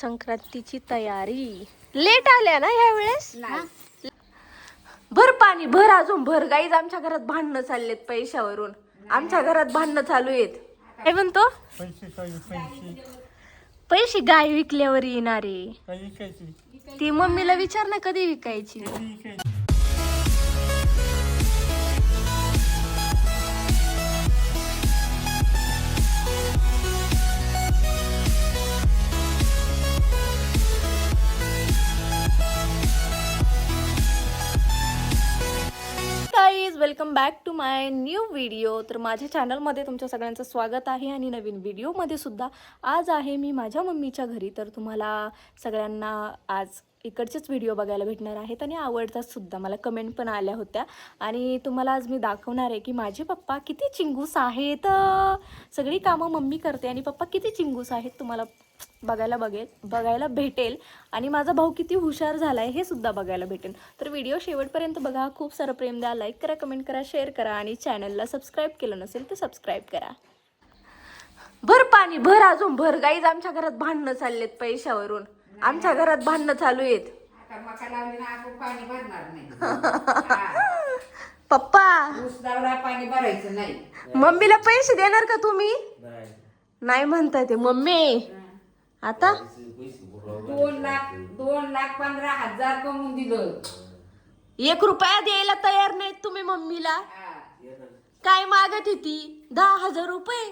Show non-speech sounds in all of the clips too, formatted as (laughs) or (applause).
संक्रांतीची तयारी. लेट आल्या ना ह्या वेळेस भर पाणी भर अजून भर. गाईज आमच्या घरात भांडणं चाललेत पैशावरून. आमच्या घरात भांडणं चालू आहेत. काय म्हणतो? पैसे काही पैसे. पैसे गाय विकल्यावर येणारे. ती मम्मीला विचार ना कधी विकायची? Guys welcome back to my new video तर माझ्या चॅनलमध्ये तुमच्या सगळ्यांचं स्वागत आहे आणि नवीन व्हिडिओमध्ये सुद्धा आज आहे मी माझ्या मम्मीच्या घरी. तर तुम्हाला सगळ्यांना आज इकडचेच व्हिडिओ बघायला भेटणार आहेत आणि आवडतात सुद्धा. मला कमेंट पण आल्या होत्या. आणि तुम्हाला आज मी दाखवणार आहे की माझे पप्पा किती चिंगूस आहेत. सगळी कामं मम्मी करते आणि पप्पा किती चिंगूस आहेत तुम्हाला बघायला बघेल बघायला भेटेल. आणि माझा भाऊ किती हुशार झाला आहे हे सुद्धा बघायला भेटेल. तर व्हिडिओ शेवटपर्यंत बघा खूप सारं प्रेम द्या लाईक करा कमेंट करा शेअर करा आणि चॅनलला सबस्क्राईब केलं नसेल तर सबस्क्राईब करा. भर पाणी भर अजून भर. गाईज आमच्या घरात भांडणं चाललेत पैशावरून. आमच्या घरात भांडणं चालू आहेत. आता मका लावली ना आपण पाणी भरणार नाही. (laughs) पप्पा. पाणी भरायचं नाही. मम्मीला पैसे देणार का तुम्ही? नाही म्हणताय ते. मम्मी. आता? दोन लाख दोन लाख पंधरा हजार कमवून दिलं. एक रुपया द्यायला तयार नाहीत तुम्ही मम्मीला. काय मागत होती दहा हजार रुपये?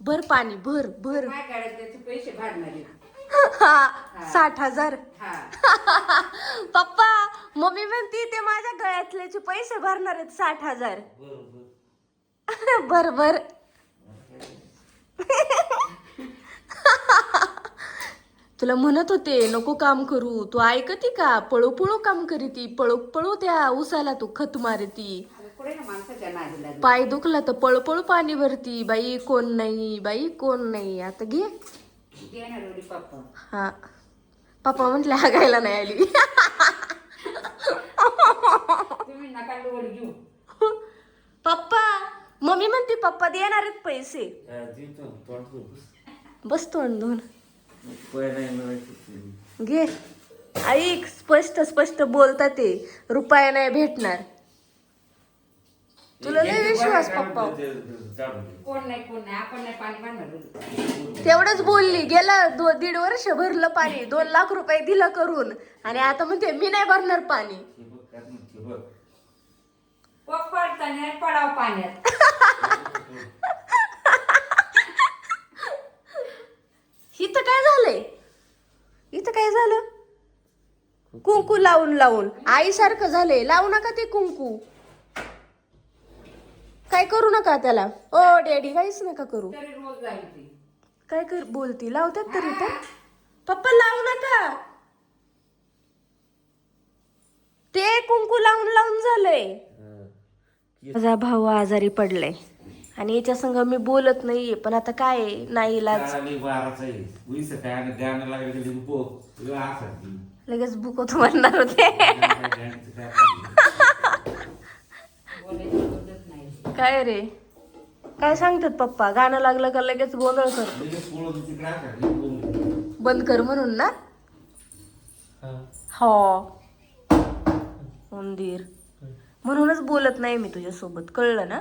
भर पाणी भर भर. काय करायचं? त्याचे पैसे भरणारे साठ हजार. (laughs) पप्पा मम्मी म्हणती ते माझ्या गळ्यातल्याचे पैसे भरणार आहेत साठ हजार. बर बर (laughs) (laughs) तुला म्हणत होते नको काम करू. तू ऐकती का? पळू पळू काम करीती. पळू पळू त्या उसाला तू खत मारती. पाय दुखला तर पळू पळू पाणी भरती. बाई कोण नाही? बाई कोण नाही? आता घे. हा. पप्पा म्हटले हागायला नाही आली. पप्पा मम्मी म्हणते पप्पा देणार आहेत पैसे बस तोंड दोन घे. ऐक स्पष्ट स्पष्ट बोलता ते. रुपया नाही भेटणार. तुला लय विश्वास पप्पा. कोण नाही कोण नाही. आपण नाही पाणी भरणार तेवढंच बोलली. गेलं दो दीड वर्ष भरलं पाणी. दोन लाख रुपये दिलं करून. आणि आता म्हणते मी नाही भरणार पाणी. पडाव पाण्यात. (laughs) इथं काय झालंय? इथं काय झालं? कुंकू लावून लावून. आईसारखं झालंय. लावू नका ते कुंकू. काय करू नका त्याला? ओ डॅडी काहीच नका करू. काय कर बोलती. लावतात तरी तर पप्पा लावू नका. ते कुंकू लावून लावून झालंय. माझा भाऊ आजारी पडलाय. आणि याच्या संग मी बोलत नाहीये पण आता काय आहे, नाही इलाज. लगेच म्हणणार होते पद्धत नाही काय रे? काय सांगतात पप्पा? गाणं लागलं का लगेच गोंधळ कर. बंद कर म्हणून ना? हो. उंदीर. म्हणूनच बोलत नाही मी तुझ्यासोबत. कळलं ना?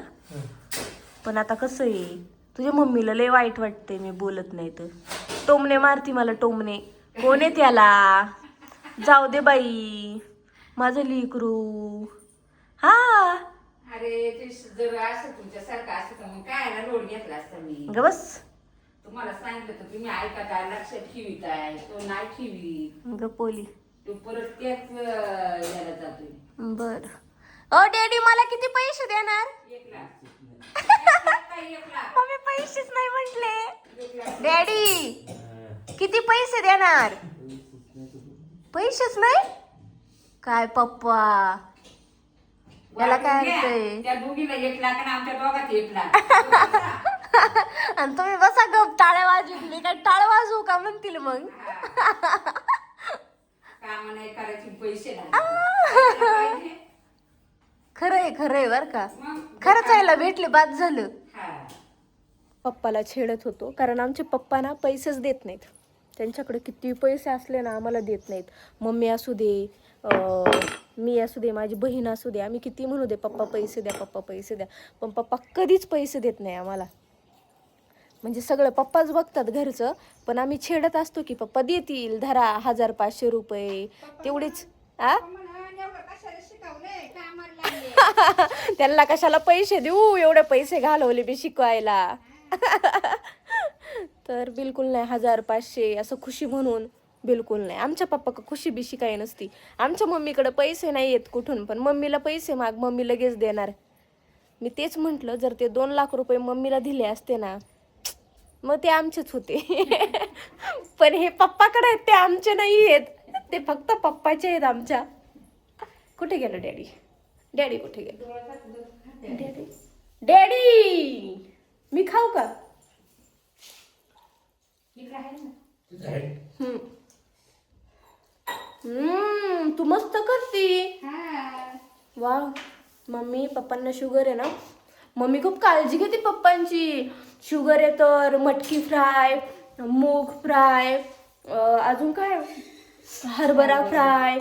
पण आता कसं आहे? तुझ्या मम्मीला लय वाईट वाटते मी बोलत नाही तर. टोमणे मारती मला टोमणे. कोण आहे त्याला? जाऊ दे बाई. माझं लिकरू. हा. अरे ते जर असं तुमच्यासारखं असं तर मग काय ना? लोड घेतला असता मी. ग बस. तुम्हाला सांगितलं तर तुम्ही ऐकत लक्षात ठेवीत आहे. तो नाही ठेवी ग पोली. तो परत त्याच याला जातोय. बर. ओ डॅडी मला किती पैसे देणार? एक लाख. (laughs) मम्मी पैसेच नाही म्हटले. डॅडी किती पैसे देणार? पैसेच नाही? काय पप्पा? याला काय (laughs) आणि तुम्ही बसा गप टाळ्या वाजवीत मी काय टाळ वाजवू का म्हणतील मग? (laughs) काम पैसे नाही खरंय खरंय बर का. खरंच यायला भेटले बाद झालं. हा पप्पाला छेडत होतो कारण आमचे पप्पा ना पैसेच देत नाहीत. त्यांच्याकडे किती पैसे असले ना आम्हाला देत नाहीत. मम्मी असू दे अं, मी असू दे माझी बहीण असू दे आम्ही किती म्हणू दे पप्पा पैसे द्या पप्पा पैसे द्या. पण पप्पा कधीच पैसे देत नाही आम्हाला. म्हणजे सगळं पप्पाच बघतात घरचं पण आम्ही छेडत असतो की पप्पा देतील धरा हजार पाचशे रुपये तेवढेच आ? (laughs) त्यांना कशाला पैसे देऊ? एवढे पैसे घालवले मी शिकवायला. (laughs) तर बिलकुल नाही हजार पाचशे असं खुशी म्हणून बिलकुल नाही. आमच्या पप्पा खुशी बिशी काही नसती. आमच्या मम्मीकडे पैसे नाही येत कुठून पण मम्मीला पैसे माग मम्मी लगेच देणार. मी तेच म्हटलं जर ते दोन लाख रुपये मम्मीला दिले असते ना मग ते आमचेच होते. (laughs) पण हे पप्पाकडे आहेत ते आमचे नाही आहेत ते फक्त पप्पाचे आहेत आमच्या. कुठे गेलं डॅडी? डॅडी कुठे गेला? डॅडी डॅडी मी खाऊ का? तू मस्त करती. वा मम्मी पप्पांना शुगर आहे ना? मम्मी खूप काळजी घेते पप्पांची. शुगर आहे तर मटकी फ्राय मूग फ्राय अजून काय? हरभरा फ्राय.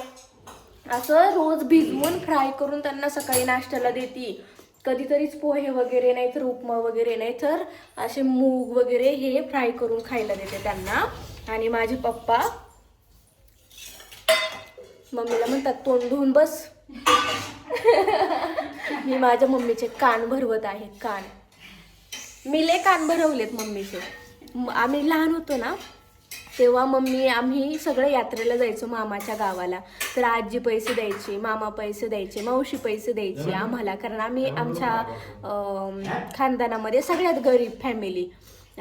असं रोज भिजवून फ्राय करून त्यांना सकाळी नाश्त्याला देते. कधीतरीच पोहे वगैरे नाही तर उपमा वगैरे नाही तर असे मूग वगैरे हे फ्राय करून खायला देते त्यांना. आणि माझे पप्पा मम्मीला म्हणतात तोंड धुवून बस. (laughs) मी माझ्या मम्मीचे कान भरवत आहे कान. मी लय कान भरवलेत मम्मीचे. आम्ही लहान होतो ना तेव्हा मम्मी आम्ही सगळं यात्रेला जायचो मामाच्या गावाला. तर आजी पैसे द्यायची मामा पैसे द्यायचे मावशी पैसे द्यायचे आम्हाला. कारण आम्ही आमच्या खानदानामध्ये सगळ्यात गरीब फॅमिली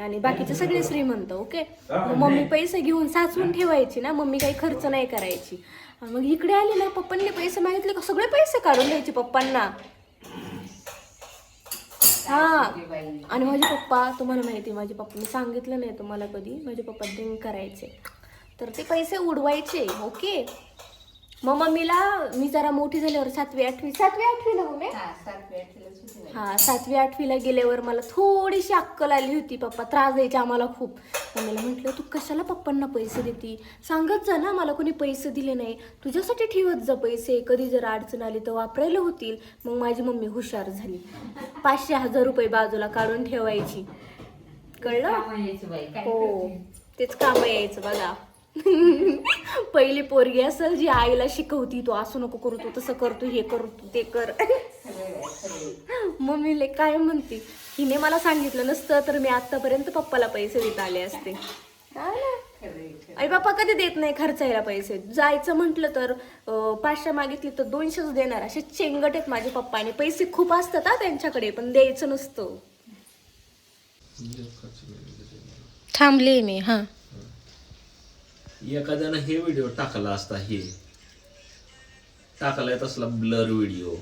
आणि बाकीचे सगळे श्रीमंत ओके मम्मी पैसे घेऊन साचवून ठेवायची ना. मम्मी काही खर्च नाही करायची. मग इकडे आली ना पप्पांनी पैसे मागितले का? सगळे पैसे काढून द्यायचे पप्पांना. हा. आणि माझे पप्पा तुम्हाला माहिती आहे, माझे पप्पा मी सांगितलं नाही तुम्हाला कधी माझे पप्पा ड्रिंक करायचे. तर ते पैसे उडवायचे ओके मग मम्मीला मी जरा मोठी झाल्यावर सातवी आठवी सातवी आठवीला मम्मी हा सातवी आठवीला गेल्यावर मला थोडीशी अक्कल आली होती पप्पा त्रास द्यायचे आम्हाला खूप. मम्मीला म्हटलं तू कशाला पप्पांना पैसे देते? सांगत जा ना मला कोणी पैसे दिले नाही. तुझ्यासाठी ठेवत जा पैसे. कधी जर अडचण आली तर वापरायला होतील. मग माझी मम्मी हुशार झाली. पाचशे हजार रुपये बाजूला काढून ठेवायची. कळलं? हो. तेच काम यायचं बघा. पहिली पोरगी असेल जी आईला शिकवती तू असं नको करू तू तसं कर तू हे कर तू ते कर. मम्मीले काय म्हणते हिने मला सांगितलं नसतं तर मी आतापर्यंत पप्पाला पैसे देत आले असते. ना. आई बाप्पा कधी देत नाही खर्चायला पैसे. जायचं म्हटलं तर पाचशे मागितली तर दोनशेच देणार. असे चेंगट आहेत माझे पप्पा आणि पैसे खूप असतात हा त्यांच्याकडे पण द्यायचं नसतं. थांबले मी हा. एखाद्यानं हे व्हिडिओ टाकला असता हे. टाकलाय तसला ब्लर व्हिडिओ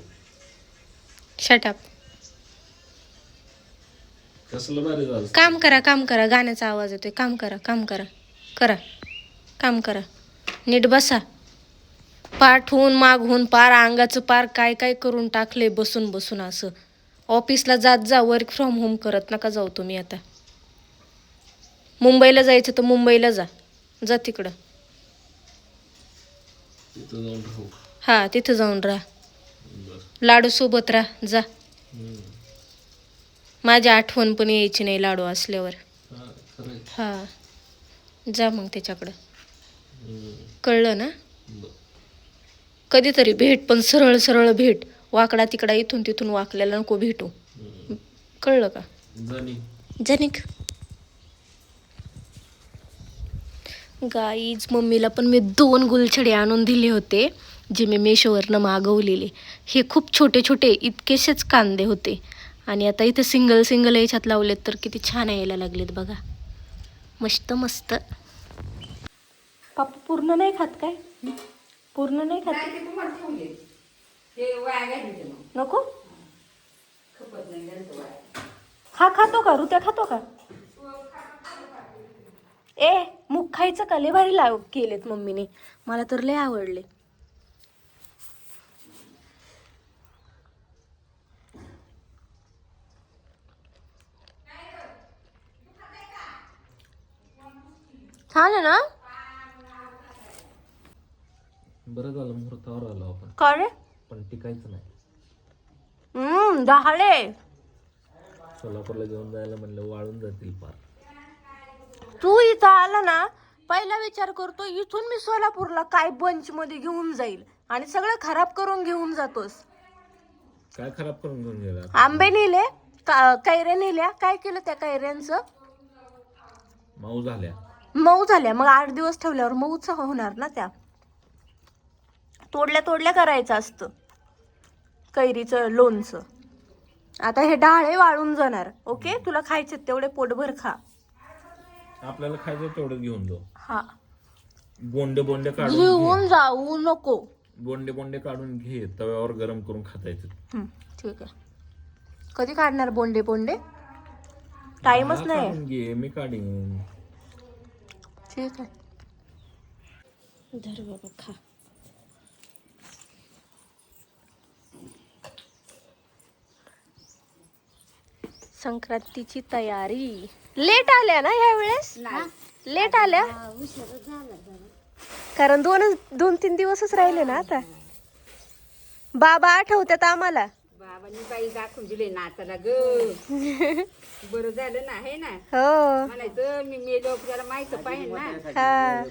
शटअप कसलं भारी झालं काम करा काम करा. गाण्याचा आवाज येतोय. काम करा काम करा. करा. काम करा. नीट बसा. पाठहून मागहून पार अंगाचं पार काय काय करून टाकले बसून बसून असं. ऑफिसला जात जा वर्क फ्रॉम होम करत नका जाऊ तुम्ही आता. मुंबईला जायचं तर मुंबईला जा. जा तिकडं. हा तिथं जाऊन राहा. लाडू सोबत राहा जा. माझी आठवण पण यायची नाही लाडू असल्यावर. हा हा. जा मग त्याच्याकडं. कळलं ना. कधीतरी भेट पण सरळ सरळ भेट. वाकडा तिकडा इथून तिथून वाकल्याला नको भेटू. कळलं का? जनिक गाईज मम्मीला पण मी दोन गुलछडे आणून दिले होते जे मी मेशोवरनं मागवलेले. हे खूप छोटे छोटे इतकेसेच कांदे होते. आणि आता इथे सिंगल सिंगल याच्यात लावलेत तर किती छान यायला लागलेत बघा. मस्त मस्त. पापा पूर्ण नाही खात काय? पूर्ण नाही खात? नको? खपत नाही घालतो वाया. हा खातो का? रुत्या खातो का? ए मुखायचं का? लय भारी लाव केलेत मम्मीने. मला तर लय आवडले. छान आहे ना? बरं झालं मुहूर्तावर आलो आपण. काय रे? पण टिकायचं नाही. हम्म, डहाळे सोलापूरला घेऊन जायला म्हणलं वाळून जातील पार. तू इथं आला ना पहिला विचार करतो इथून मी सोलापूरला काय बंच मध्ये घेऊन जाईल आणि सगळं खराब करून घेऊन जातोस. काय खराब करून घेऊन गेला? आंबे नेले का- कैऱ्या नेल्या काय केलं त्या कैऱ्यांचं? माऊ झाल्या. मऊ झाल्या मग आठ दिवस ठेवल्यावर मऊच होणार ना त्या. तोडल्या तोडल्या करायचं असतं कैरीचं लोणचं. आता हे डाळे वाळून जाणार ओके? तुला खायचे तेवढे पोटभर खा. आपल्याला खायचं तेवढं घेऊन जाऊ. हा. बोंडे बोंडे काढून. घेऊन जाऊ नको. बोंडे बोंडे काढून घे तव्यावर गरम करून खाता हं, ठीक आहे. कधी काढणार बोंडे बोंडे? टाइमच नाही काढून घे मी काढीन. ठीक आहे. धर बाबा खा. संक्रांतीची तयारी. लेट आल्या ना ह्या वेळेस लेट आल्या? कारण दोन दोन तीन दिवसच राहिले ना आता. बाबा आठवतात आम्हाला. बाबांनी बाई दाखवून दिले नाचाला ग. (laughs) बरं झालं ना आहे ना? हो. म्हणायचं मी मेलो त्याला माहीत पाहिजे ना. हा.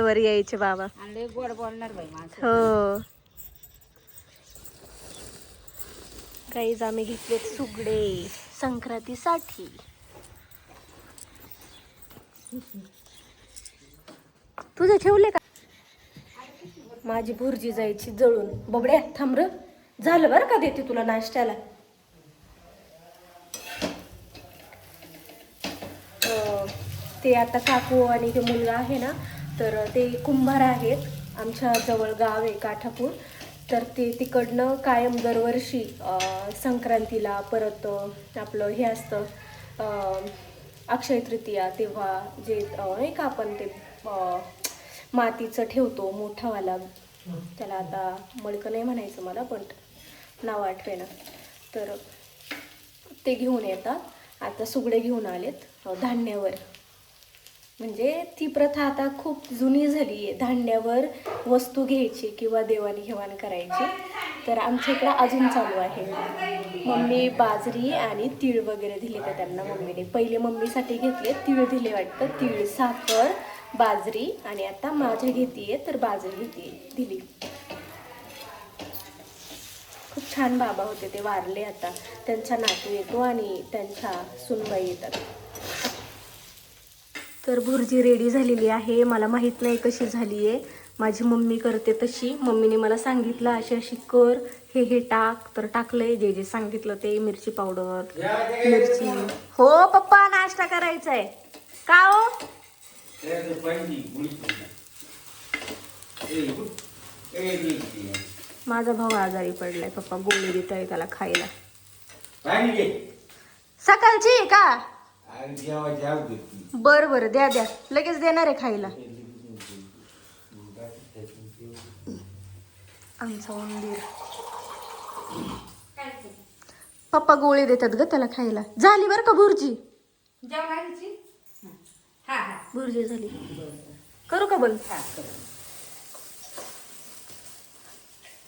वर यायचे बाबा. आणि गोड बोलणार बाई हो. काहीच आम्ही घेतलेत सुगडे संक्रांतीसाठी. तुझे ठेवले का? माझी भुर्जी जायची जळून. बबड्या थांब र. झालं बरं का देते तुला नाश्त्याला? ते आता काकू आणि ते मुलगा आहे ना तर ते कुंभार आहेत. आमच्या जवळ गाव आहे काठापूर. तर ते तिकडनं कायम दरवर्षी संक्रांतीला परत आपलं हे असतं अक्षय तृतीया तेव्हा जे नाही का आपण ते मातीचं ठेवतो मोठावाला. त्याला आता मडकं नाही म्हणायचं मला पण नाव आठवेना तर ते घेऊन येतात. आता सुगडे घेऊन आलेत धान्यावर. म्हणजे ती प्रथा आता खूप जुनी झाली आहे. धान्यावर वस्तू घ्यायची किंवा देवाणघेवाण करायची. तर आमच्या इकडं अजून चालू आहे. मम्मी बाजरी आणि तीळ वगैरे दिले का त्यांना मम्मीने. पहिले मम्मीसाठी घेतले तीळ दिले वाटतं. तीळ साखर बाजरी आणि आता माझ्या घेतीये तर बाजरी घेते दिली. खूप छान बाबा होते ते वारले आता. त्यांचा नातू येतो आणि त्यांच्या सुनबाई येतात. तर भुर्जी रेडी झालेली आहे. मला माहीत नाही कशी झाली आहे माझी मम्मी करते तशी. मम्मीने मला सांगितलं अशी अशी कर. हे हे टाक. तर टाकलंय. जे जे सांगितलं ते. मिरची पावडर मिरची. हो पप्पा नाश्ता करायचा आहे का हो? माझा भाऊ आजारी पडलाय पप्पा. गोळी देत आहे त्याला खायला. सकाळची बर बर द्या द्या. लगेच देणार आहे खायला. आमचा उंदीर. पप्पा गोळी देतात ग त्याला खायला. झाली बर का भुर्जी? जेवणाची हा हा. भुर्जी झाली. करू का बंद? हा करू.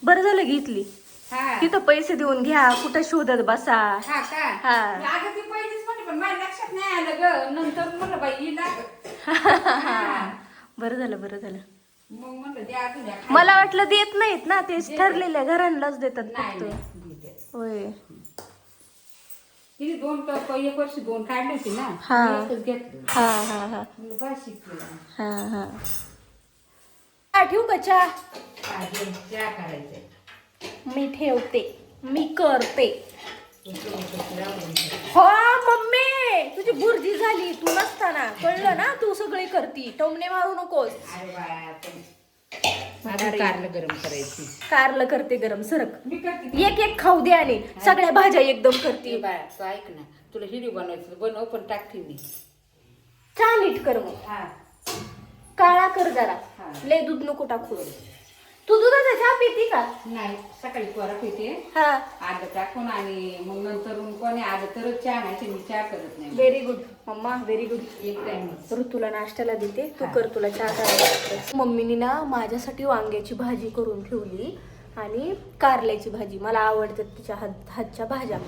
बरं झालं घेतली हा. तिथं पैसे देऊन घ्या कुठं शोधत बसा. हा का? हा. अगं ती पहिलीच म्हणे पण माझ्या लक्षात नाही आलं ग. नंतर म्हणलं बाई हिला हा. बरं झालं बरं झालं. मग म्हणलं द्या अजून द्या मला वाटलं देत नाहीत ना तेच ठरलेल्या घरांनाच देतात नाही फक्त. नाही, देते. होय. तिने दोन टप एक वर्ष दोन काढले होते ना. हा. एकच घेतलं. हा हा हा. म्हणलं बस शिकलं हा हा. हा, ठेवू का चहा? करायचंय मी ठेवते. मी करते. हो मम्मी! तुझी बुर्जी झाली तू नसताना. कळलं ना? तू सगळी करती. टोमणे मारू नकोस. कारलं गरम करायची. कारलं करते गरम. सरक. एक एक खाऊ दे आणि सगळ्या भाज्या एकदम करते. ती बाळा तू ऐक ना. तुला हिडी बनवायचं बनव पण टाकते मी. नीट कर मग. हा. काळा कर जरा. हा. लय दूध नको टाकू. तू दुधाचा चहा पिती का? नाही सकाळी पोरा पिते. हा. आलं टाकून आणि मग नंतर कोणी आलं तरच चहा नाही तर मी चहा करत नाही. Very good mamma very good एक टाइम ऋतूला नाश्त्याला देते. तू कर तुला चहा करायला. मम्मीनी ना माझ्यासाठी वांग्याची भाजी करून ठेवली आणि कारल्याची भाजी. मला आवडतात तिच्या हात हातच्या भाज्या.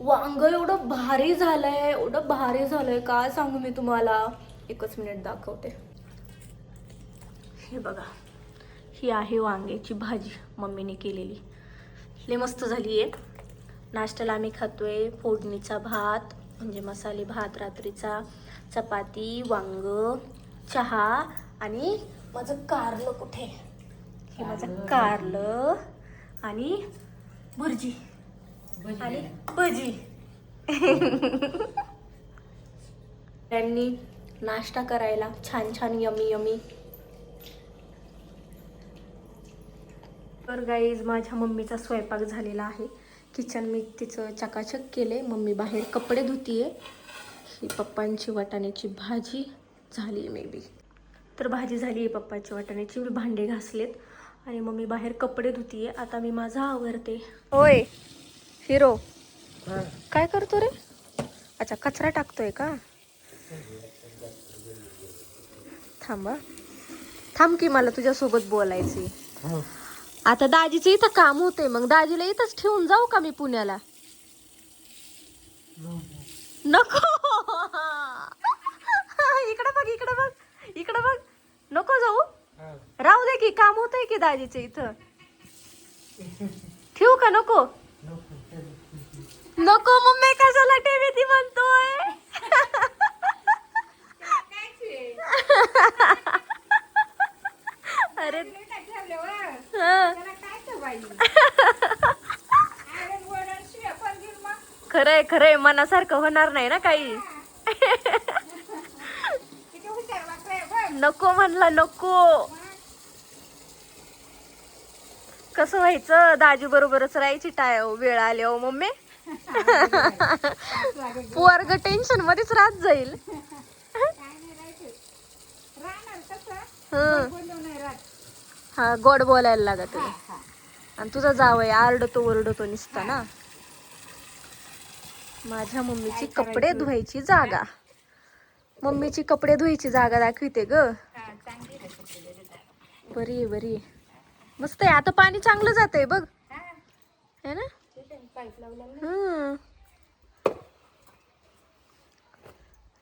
वांग एवढं भारी झालंय एवढं भारी झालंय. काय सांगू मी तुम्हाला? एकच मिनिट दाखवते. हे बघा. ही आहे वांग्याची भाजी मम्मीने केलेली. लय मस्त झाली आहे. नाश्त्याला आम्ही खातोय फोडणीचा भात म्हणजे मसाले भात रात्रीचा चपाती वांग चहा आणि माझं कारलं कुठे? हे माझं कारलं. आणि भुर्जी आणि भजी. (laughs) त्यांनी नाश्ता करायला छान छान यमी यमी तर गाईज माझ्या मम्मीचा स्वयंपाक झालेला आहे. किचन मी तिचं चकाचक केले मम्मी बाहेर कपडे धुतीये. ही पप्पांची वाटाण्याची भाजी झाली मे बी तर भाजी झाली आहे पप्पाची वाटाण्याची. मी भांडे घासलेत. आणि मम्मी बाहेर कपडे धुतीये. आता मी माझा आवरते. होय हिरो. काय करतो रे? अच्छा कचरा टाकतोय का? थांबा. थांब की मला तुझ्यासोबत बोलायचे हो. आता दाजीचं इथं काम होतंय मग दाजीला इथंच ठेवून जाऊ का मी पुण्याला? नको! इकडं बघ इकडं बघ इकडं बघ. नको जाऊ. राहू दे की काम होतंय की दाजीचं इथं. ठेवू का नको? नको. नको मम्मी कशाला टीव्ही ती म्हणतोय? खरंय खरंय मनासारखं होणार नाही ना काही? नको म्हणला नको. कसं व्हायचं? दाजी बरोबरच राहायची टाय वेळ आली हो मम्मी. वर्ग टेन्शन मध्येच राहत जाईल. हं. हा गोड बोलायला लागत आणि तुझा जावय आरडतो ओरडतो निसता ना. माझ्या मम्मीची कपडे धुवायची जागा. मम्मीची कपडे धुवायची जागा दाखविते ग. बरी बरी मस्त आहे आता पाणी चांगलं जात आहे बघ. है. ना? हम्म.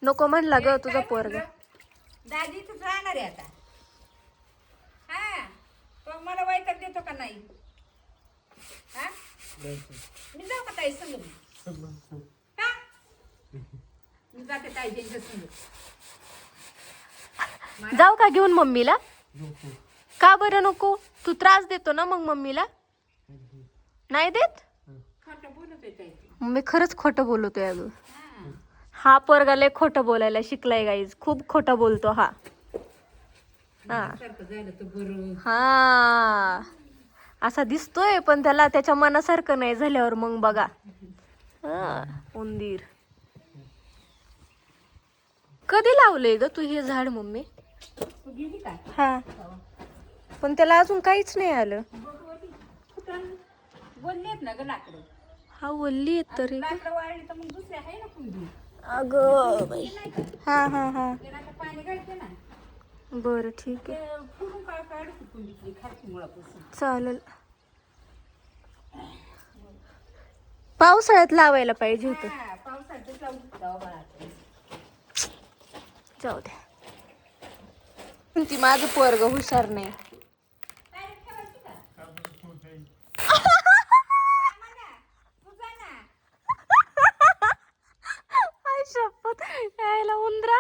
नको म्हणला ग तुझा पोरगा. दादी इथंच राहणार आहे आता. हा. तो मला वैताग देतो का नाही? हा? मी जाऊ का ताई का मी जाते संग जाऊ का घेऊन मम्मीला. का बरं नको? तू त्रास देतो ना मग मम्मीला? नाही देत. मम्मी खरंच खोटं बोलतोय अगं. हा. हा पोरगा लय खोटं बोलायला शिकलाय गाईज खूप खोटं बोलतो हा. हा. हा. असा दिसतोय पण त्याला त्याच्या मनासारखं नाही झाल्यावर मग बघा. हा उंदीर. कधी लावलंय ग तू हे झाड मम्मी? हा. पण त्याला अजून काहीच नाही आलं. बोललेत ना ग लाकडं? हा वल्ली आहेत तरी. लाकडं वाळली तर मग दुसरे आहे ना कुंडी. अगं हा हा हा. त्याला आता पाणी घालते ना. बरं ठीक आहे. ते फुडून काळ काढते कुंडीतली खालची मुळापासून. चालेल. पावसाळ्यात लावायला पाहिजे होतं. हा, लावून. जाऊ दे पण ती माझं पोरग हुशार नाही. यायला उंदरा.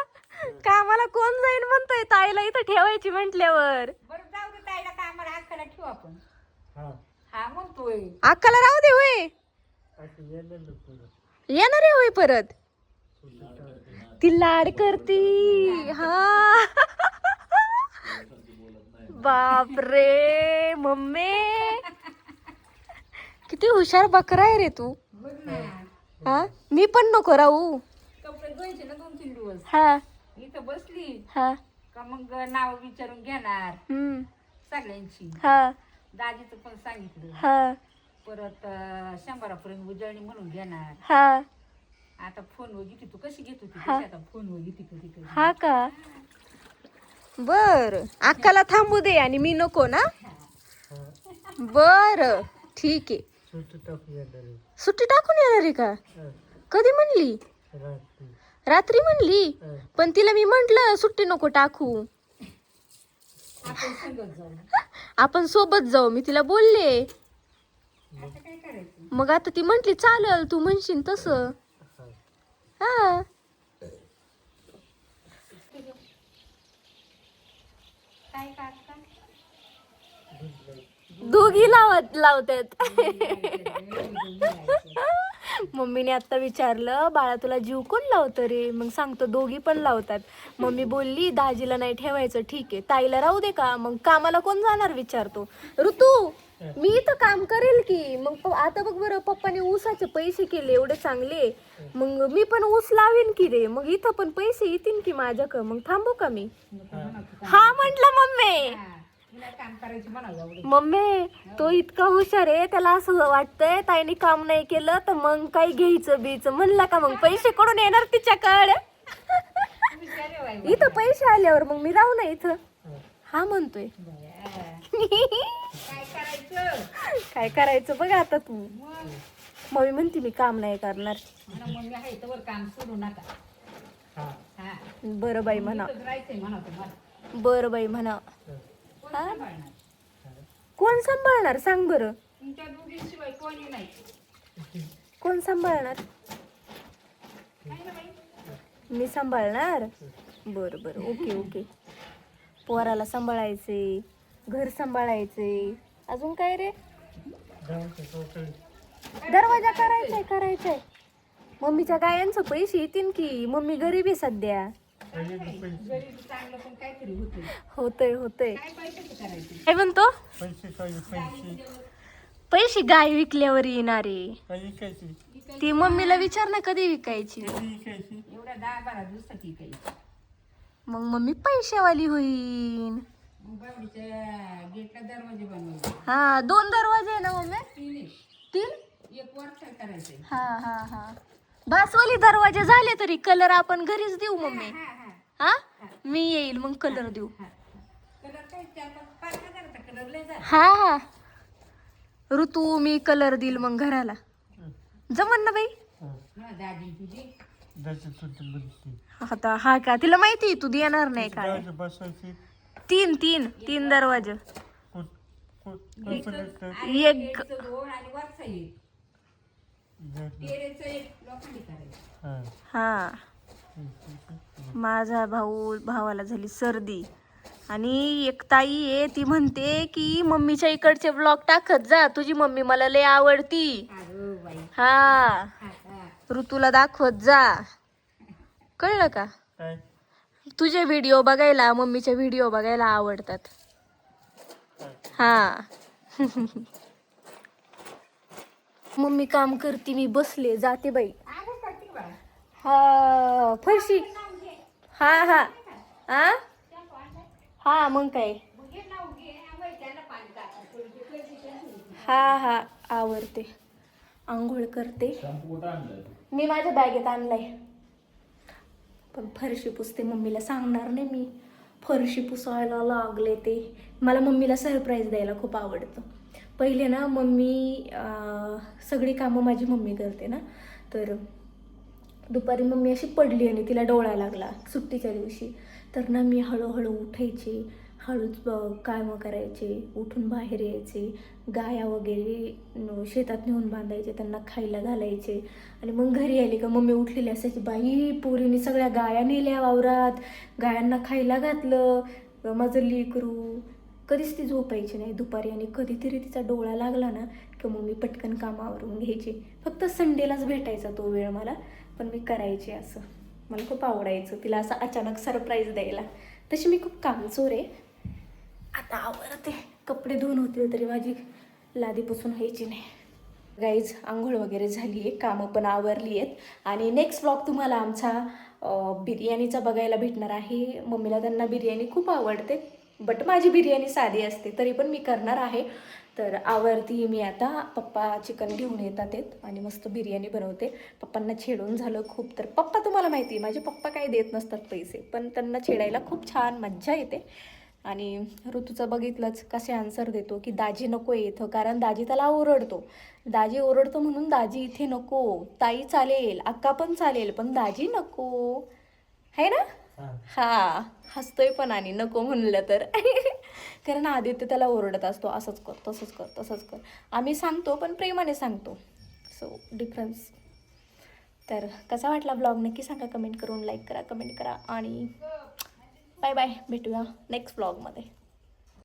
कामाला कोण जाईन म्हणतोय? ताईला इथं ठेवायची म्हटल्यावर. बरं जाऊ दे ताईला कामाला अक्काला ठेवू आपण. हा. हा म्हणतोय. अक्काला राहू दे होय. येणार आहे होय परत. ती लाड करती. हा. बापरे मम्मी. किती हुशार बकरा आहे रे तू. हा? मी पण नको राहू. कपडे धुवायचे ना दोन तीन दिवस. हा. इथं बसली. हा. का मग नाव विचारून घेणार? हम्म. सगळ्यांची. हा. दाजीचं पण सांगितलं. हा. परत अं, शंभरापर्यंत उजळणी म्हणून घेणार. हा. आता फोनवर घेते. तू कशी घेत होती? हा. घेते कधी कधी हा का? बर. अक्काला थांबू दे आणि मी नको ना? बर. ठीक आहे. सुट्टी टाकू येणार आहे. सुट्टी टाकून येणार आहे का? हा, कधी म्हणली? रात्री. रात्री म्हणली? हा. पण तिला मी म्हंटल सुट्टी नको टाकू. आपण संगत जाऊ. आपण सोबत जाऊ. मी तिला बोलले. आता काय करायचं? मग आता ती म्हंटली चालेल तू म्हणशील तसं. हा. हा काय काका दोघी लावत लावतात. मम्मीने आता विचारलं बाळा तुला जीव कोण लावतं रे? मग सांगतो दोघी पण लावतात. मम्मी बोलली दाजीला नाही ठेवायचं ठीक आहे. ताईला राहू दे का? मग कामाला कोण जाणार? विचारतो. ऋतू मी इथं काम करेल की? मग आता बघ बरं पप्पाने ऊसाचे पैसे केले एवढे चांगले. मग मी पण ऊस लावेन की रे? मग इथं पण पैसे येतील की माझ्याकडं? मग थांबू का मी? हा. म्हंटल मम्मी. मम्मी तो इतका हुशार आहे त्याला असं वाटतंय ताईने काम नाही केलं तर मग काही घ्यायचं बीच? म्हणलं का मग? पैसे कडून येणार तिच्याकडे? इथं पैसे आल्यावर मग मी राहू ना इथं. हा म्हणतोय. काय करायचं? काय करायचं बघ आता तू. मग मम्मी म्हणते मी काम नाही करणार. म्हणा मम्मी आहे तर काम सोडू नका. हा. हा. बरं बाई म्हणा. बरं बाई म्हणा. कोण सांभाळणार? कोण सांभाळणार? सांग बरं. दोघींशिवाय कोणी नाही. कोण सांभाळणार? काय ना बाई. मी सांभाळणार? बरं बरं. Okay okay. पोराला सांभाळायचे घर सांभाळायचे. अजून काय रे? दरवाजा करायचाय करायचाय. मम्मीच्या गायांचं पैसे येतील की? मम्मी गरीब आहे सध्या. होतय. होतय काय पैशाचं करायचं? काय म्हणतो? पैसे गाय विकल्यावर येणारे. ती मम्मीला विचार ना कधी विकायची? मग मम्मी पैशावाली बनवले हा दोन दरवाजे आहे ना मम्मी? तीन आहे. तीन? एक वरचा करायचंय हा हा हा. बासवाली दरवाजे झाले तरी कलर आपण घरीच देऊ मम्मी. हा? मी येईल मग कलर देऊ. हा हा. ऋतू मी कलर देईल मग घराला. जमन ना बाई. आता हा का? तिला माहिती आहे तू देणार नाही काय तीन तीन तीन दरवाजे. एक हा. माझा भाऊ भावाला झाली सर्दी. आणि एक ताई आहे ती म्हणते की मम्मीच्या इकडचे ब्लॉग टाकत जा. तुझी मम्मी मला लय आवडती. अरे बाई. हा. ऋतूला दाखवत जा. कळलं का? तुझे व्हिडिओ बघायला मम्मीचे व्हिडिओ बघायला आवडतात. हा. (laughs) मम्मी काम करते मी बसले. जाते बाई. हा फरशी. हा हा. हा हा मग काय? हा हा. आवडते आंघोळ करते. मी माझ्या बॅगेत आणलाय. पण फरशी पुसते मम्मीला सांगणार नाही मी. फरशी पुसायला लागले ते. मला मम्मीला सरप्राईज द्यायला खूप आवडतं. पहिले ना मम्मी सगळी कामं माझी मम्मी करते ना. तर दुपारी मम्मी अशी पडली आणि तिला डोळा लागला सुट्टीच्या दिवशी. तर ना मी हळूहळू उठायचे हळूच कामं करायचे उठून बाहेर यायचे गाया वगैरे शेतात नेऊन बांधायचे त्यांना खायला घालायचे. आणि मग घरी आली का मम्मी उठलेली असायची बाई पोरीने सगळ्या गाया नेल्या वावरात गायांना खायला घातलं माझं लेकरू. कधीच ती झोपायची नाही दुपारी आणि कधीतरी तिचा डोळा लागला ना की मम्मी पटकन कामावरून घ्यायची. फक्त संडेलाच भेटायचा तो वेळ मला. पण मी करायची असं. मला खूप आवडायचं तिला असं अचानक सरप्राईज द्यायला. तशी मी खूप कामचोर आहे. आता आवडते कपडे धुवून होतील तरी माझी लादी पुसून व्हायची नाही. गाईज आंघोळ वगैरे झाली आहे. कामं पण आवरली आहेत. आणि नेक्स्ट ब्लॉग तुम्हाला आमचा बिर्याणीचा बघायला भेटणार आहे. मम्मीला त्यांना बिर्याणी खूप आवडते. बट माझी बिर्याणी साधी असते. तरी पण मी करणार आहे. तर आवरती मी आता पप्पा चिकन घेऊन येतात आहेत आणि मस्त बिर्याणी बनवते. पप्पांना छेडून झालं खूप तर पप्पा तुम्हाला माहिती आहे माझे पप्पा काही देत नसतात पैसे पण त्यांना छेडायला खूप छान मज्जा येते. आणि ऋतूचं बघितलंच कसे आन्सर देतो की दाजी नको आहे इथं कारण दाजी त्याला ओरडतो. दाजी ओरडतो म्हणून दाजी इथे नको ताई चालेल अक्का पण चालेल पण दाजी नको. है ना? हा. हसतोय पण आणि नको म्हणलं तर. (laughs) कारण आदित्य त्याला ओरडत असतो असंच कर तसंच कर तसंच कर. आम्ही सांगतो पण प्रेमाने सांगतो. सो डिफरन्स तर कसा वाटला ब्लॉग नक्की सांगा कमेंट करून लाईक करा कमेंट करा आणि बाय बाय भेटूया नेक्स्ट ब्लॉगमध्ये